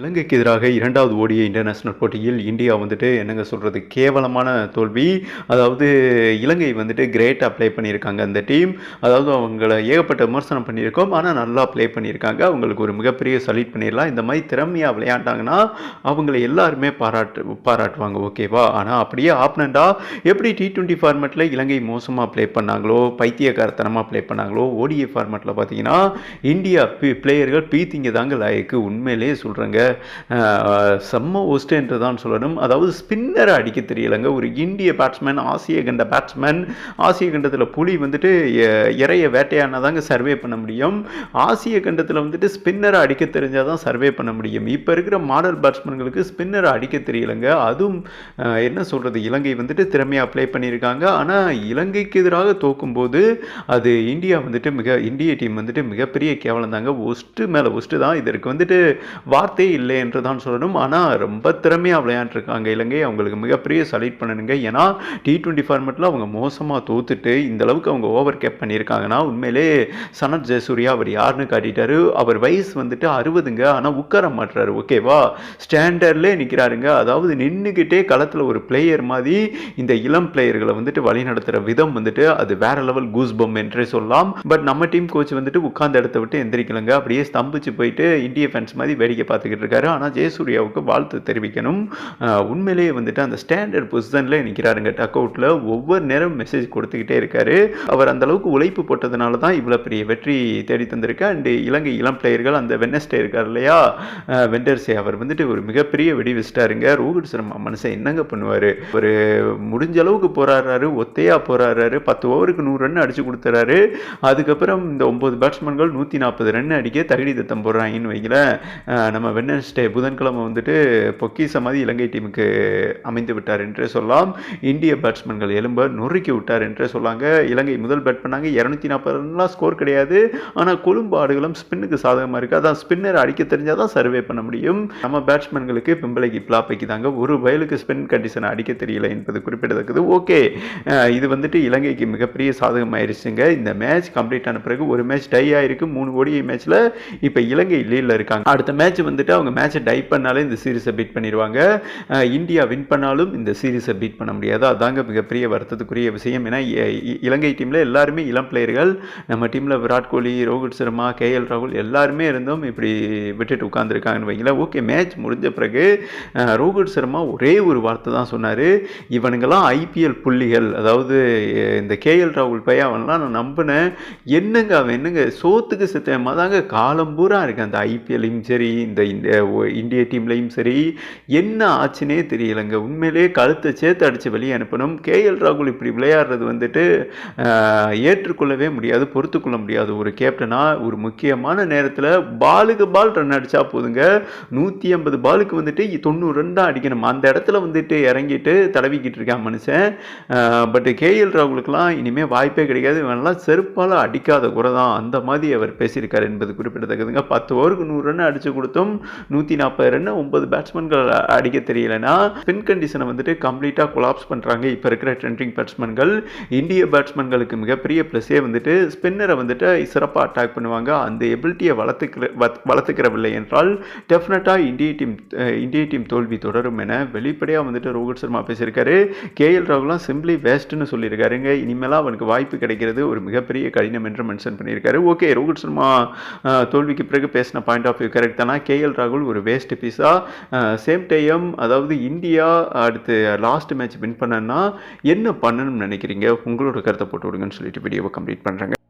இலங்கைக்கு எதிராக இரண்டாவது ஓடிய இன்டர்நேஷ்னல் போட்டியில் இந்தியா வந்துட்டு என்னங்க சொல்கிறது கேவலமான தோல்வி. அதாவது இலங்கை வந்துட்டு கிரேட்டாக ப்ளே பண்ணியிருக்காங்க அந்த டீம் அதாவது அவங்கள ஏகப்பட்ட விமர்சனம் பண்ணியிருக்கோம். ஆனால் நல்லா ப்ளே பண்ணியிருக்காங்க. அவங்களுக்கு ஒரு மிகப்பெரிய சலீட் பண்ணிடலாம். இந்த மாதிரி திறமையாக விளையாண்டாங்கன்னா அவங்கள எல்லாருமே பாராட்டு பாராட்டுவாங்க ஓகேவா ஆனால் அப்படியே ஆப்னண்டா எப்படி டி டுவெண்ட்டி ஃபார்மேட்டில் இலங்கை மோசமாக ப்ளே பண்ணாங்களோ பைத்தியக்காரத்தனமாக ப்ளே பண்ணாங்களோ ஓடிஏ ஃபார்மேட்டில் பார்த்தீங்கன்னா இந்தியா பி பிளேயர்கள் பீத்திங்க தாங்க லாயக்கு. உண்மையிலேயே சொல்கிறாங்க செம்ம ஒஸ்ட் என்று தான் சொல்லணும். அதாவது ஸ்பின்னரை அடிக்க தெரியலைங்க. ஒரு இந்திய பேட்ஸ்மேன் ஆசிய கண்ட பேட்ஸ்மேன் ஆசிய கண்டத்தில் புலி வந்துட்டு எ- இறைய வேட்டையானதாங்க சர்வே பண்ண முடியும். ஆசிய கண்டத்தில் வந்துட்டு ஸ்பின்னரை அடிக்க தெரிஞ்சால் தான் சர்வே பண்ண முடியும். இப்போ இருக்கிற மாடல் பேட்ஸ்மேன்களுக்கு ஸ்பின்னரை அடிக்க தெரியலைங்க. அதுவும் என்ன சொல்கிறது இலங்கை வந்துட்டு திறமையாக ப்ளே பண்ணியிருக்காங்க. ஆனால் இலங்கைக்கு எதிராக தோக்கும்போது அது இந்தியா வந்துட்டு மிக இந்திய டீம் வந்துட்டு மிகப்பெரிய கேவலம் தாங்க ஒஸ்ட்டு மேலே ஒஸ்ட்டு தான். இதற்கு வந்துட்டு வார்த்தை இல்லை என்று தான் சொல்லணும். ஆனால் ரொம்ப திறமையாக விளையாண்டுருக்காங்க இலங்கை. அவங்களுக்கு மிகப்பெரிய செலக்ட் பண்ணணுங்க. ஏன்னா டி டுவெண்ட்டி ஃபார்மெட்டில் அவங்க மோசமாக தோத்துட்டு இந்த அளவுக்கு அவங்க ஓவர் கேப் பண்ணியிருக்காங்கன்னா உண்மையிலே சனத் ஜெயசூர்யா அவர் யாருன்னு காட்டிட்டாரு. அவர் வயசு வந்துட்டு அறுபதுங்க. ஆனால் உட்கார மாட்டுறாரு ஓகேவா ஸ்டாண்டர்ட்லேயே நிற்கிறாருங்க அதாவது நின்றுக்கிட்டே களத்தில் ஒரு பிளேயர் மாதிரி இந்த இளம் பிளேயர்களை வந்துட்டு வழிநடத்துகிற விதம் வந்துட்டு அது வேற லெவல் கூஸ் பம் என்றே சொல்லலாம். பட் நம்ம டீம் கோச் வந்துட்டு உட்கார்ந்த இடத்த விட்டு எந்திரிக்கலங்க. அப்படியே ஸ்தம்பிச்சு போயிட்டு இந்திய ஃபேன்ஸ் மாதிரி வேடிக்கை பார்த்துக்கிட்டு இருக்காரு ஆனால் ஜெயசூர்யாவுக்கு வாழ்த்து தெரிவிக்கணும். உண்மையிலேயே வந்துட்டு அந்த ஸ்டாண்டர்ட் பொசிஷனில் நிற்கிறாருங்க டக் அவுட்டில் ஒவ்வொரு நேரம் மெசேஜ் கொடுத்துக்கிட்டே இருக்காரு. அவர் அந்த அளவுக்கு உழைப்பு போட்டதுனால தான் இவ்வளோ பெரிய வெற்றி தேடி தந்திருக்கு. அண்டு இலங்கை இளம் பிளேயர்கள் அந்த வென்னஸ்டே இருக்கார் இல்லையா? வெண்டர்ஸே அவர் வந்துட்டு ஒரு மிகப்பெரிய வெடி வச்சிட்டாருங்க. ரோஹித் சர்மா மனுஷன் என்னங்க பண்ணுவார்? ஒரு முடிஞ்ச அளவுக்கு போராடுறாரு. ஒத்தையாக போராடுறாரு. பத்து ஓவருக்கு நூறு ரன் அடிச்சு கொடுத்துறாரு. அதுக்கப்புறம் இந்த ஒம்பது பேட்ஸ்மேன்கள் நூற்றி நாற்பது ரன் அடிக்க தகுதி தத்தம் போடுறாங்கன்னு வைங்களேன். நம்ம வெண்ண வெட்னஸ்டே புதன்கிழமை வந்துட்டு பொக்கிச மாதிரி இலங்கை டீமுக்கு அமைந்து விட்டார் என்றே சொல்லலாம். இந்திய பேட்ஸ்மேன்கள் எலும்ப நொறுக்கி விட்டார் என்றே சொல்லாங்க. இலங்கை முதல் பேட் பண்ணாங்க. இரநூத்தி நாற்பது ரன்லாம் ஸ்கோர் கிடையாது. ஆனால் கொழும்பு ஆடுகளும் ஸ்பின்னுக்கு சாதகமாக இருக்குது அதான் ஸ்பின்னர் அடிக்க தெரிஞ்சால் தான் சர்வே பண்ண முடியும். நம்ம பேட்ஸ்மேன்களுக்கு பிம்பளைக்கு பிளாப்பைக்கு தாங்க ஒரு வயலுக்கு ஸ்பின் கண்டிஷனை அடிக்க தெரியல என்பது குறிப்பிடத்தக்கது. ஓகே. இது வந்துட்டு இலங்கைக்கு மிகப்பெரிய சாதகமாயிருச்சுங்க. இந்த மேட்ச் கம்ப்ளீட் ஆன பிறகு ஒரு மேட்ச் டை ஆயிருக்கு. மூணு ஓடிஐ மேட்ச்சில் இப்போ இலங்கை லீடில் இருக்காங்க. அடுத்த மேட்ச் வந்துட்டு அவங்க மேட்சை டை பண்ணாலே இந்த சீரீஸை பீட் பண்ணிடுவாங்க இந்தியா வின் பண்ணாலும் இந்த சீரீஸை பீட் பண்ண முடியாது. அதாங்க மிகப்பெரிய வருத்தத்துக்குரிய விஷயம். ஏன்னா இ- இலங்கை டீமில் எல்லாருமே இளம் பிளேயர்கள் நம்ம டீமில் விராட் கோலி ரோஹித் சர்மா கேஎல் ராகுல் எல்லாருமே இருந்தும் இப்படி விட்டுட்டு உட்காந்துருக்காங்கன்னு வைங்களேன். ஓகே மேட்ச் முடிஞ்ச பிறகு ரோஹித் சர்மா ஒரே ஒரு வார்த்தை தான் சொன்னார். இவனுங்கெல்லாம் ஐபிஎல் புள்ளிகள். அதாவது இந்த கேஎல் ராகுல் பையன் அவன்லாம் நான் நம்பினேன். என்னங்க அவன் என்னங்க? சோத்துக்கு சித்தமாக தாங்க காலம் பூரா இருக்கு. அந்த ஐபிஎல்லையும் சரி இந்த இந்த இந்திய டீம்லையும் சரி என்ன ஆச்சுனே தெரியலைங்க. உண்மையிலேயே கழுத்தை சேர்த்து அடித்து வெளியே அனுப்பணும். கேஎல் ராகுல் இப்படி விளையாடுறது வந்துட்டு ஏற்றுக்கொள்ளவே முடியாது பொறுத்துக்கொள்ள முடியாது. ஒரு கேப்டனாக ஒரு முக்கியமான நேரத்தில் பாலுக்கு பால் ரன் அடித்தா போதுங்க. நூற்றி ஐம்பது பாலுக்கு வந்துட்டு தொண்ணூறு ரன் தான் அடிக்கணும். அந்த இடத்துல வந்துட்டு இறங்கிட்டு தடவிக்கிட்டு இருக்கான் மனுஷன். பட் கேஎல் ராகுலுக்கெலாம் இனிமேல் வாய்ப்பே கிடைக்காது இவனெல்லாம் செருப்பால் அடிக்காத குறை தான். அந்த மாதிரி அவர் பேசியிருக்கார் என்பது குறிப்பிடத்தக்கதுங்க. பத்து ஓவருக்கு நூறு ரன் அடித்து கொடுத்தும் நூற்றி நாற்பது ரன்னு ஒன்பது பேட்ஸ்மேன்கள் அடிக்க தெரியலனா ஸ்பின் கண்டிஷனை வந்துட்டு கம்ப்ளீட்டாக கொலாப்ஸ் பண்ணுறாங்க இப்போ இருக்கிற ட்ரெண்டிங் பேட்ஸ்மேன்கள் இந்திய பேட்ஸ்மேன்களுக்கு மிகப்பெரிய ப்ளஸ்ஸே வந்துட்டு ஸ்பின்னரை வந்துட்டு சிறப்பாக அட்டாக் பண்ணுவாங்க. அந்த எபிலிட்டியை வளர்த்துக்கிற வளர்த்துக்கிறவில்லை என்றால் டெஃபினட்டாக இந்திய டீம் இந்திய டீம் தோல்வி தொடரும் என வெளிப்படையாக வந்துட்டு ரோஹித் சர்மா பேசியிருக்காரு. கே எல் ராகுலாம் சிம்பிளி வேஸ்ட்னு சொல்லியிருக்காருங்க. இனிமேலாம் அவனுக்கு வாய்ப்பு கிடைக்கிறது ஒரு மிகப்பெரிய கடினம் என்று மென்ஷன் பண்ணியிருக்காரு. ஓகே ரோஹித் சர்மா தோல்விக்கு பிறகு பேசின பாயிண்ட் ஆஃப் வியூ கரெக்ட் தானா? ராகுல் ராகுல் ஒரு வேஸ்ட் பீஸாக சேம் டைம் அதாவது இந்தியா அடுத்து லாஸ்ட் மேட்ச் வின் பண்ணனா என்ன பண்ணணும்னு நினைக்கிறீங்க? உங்களோட கருத்தை போட்டு விடுங்கன்னு சொல்லிட்டு வீடியோவை கம்ப்ளீட் பண்ணுறேங்க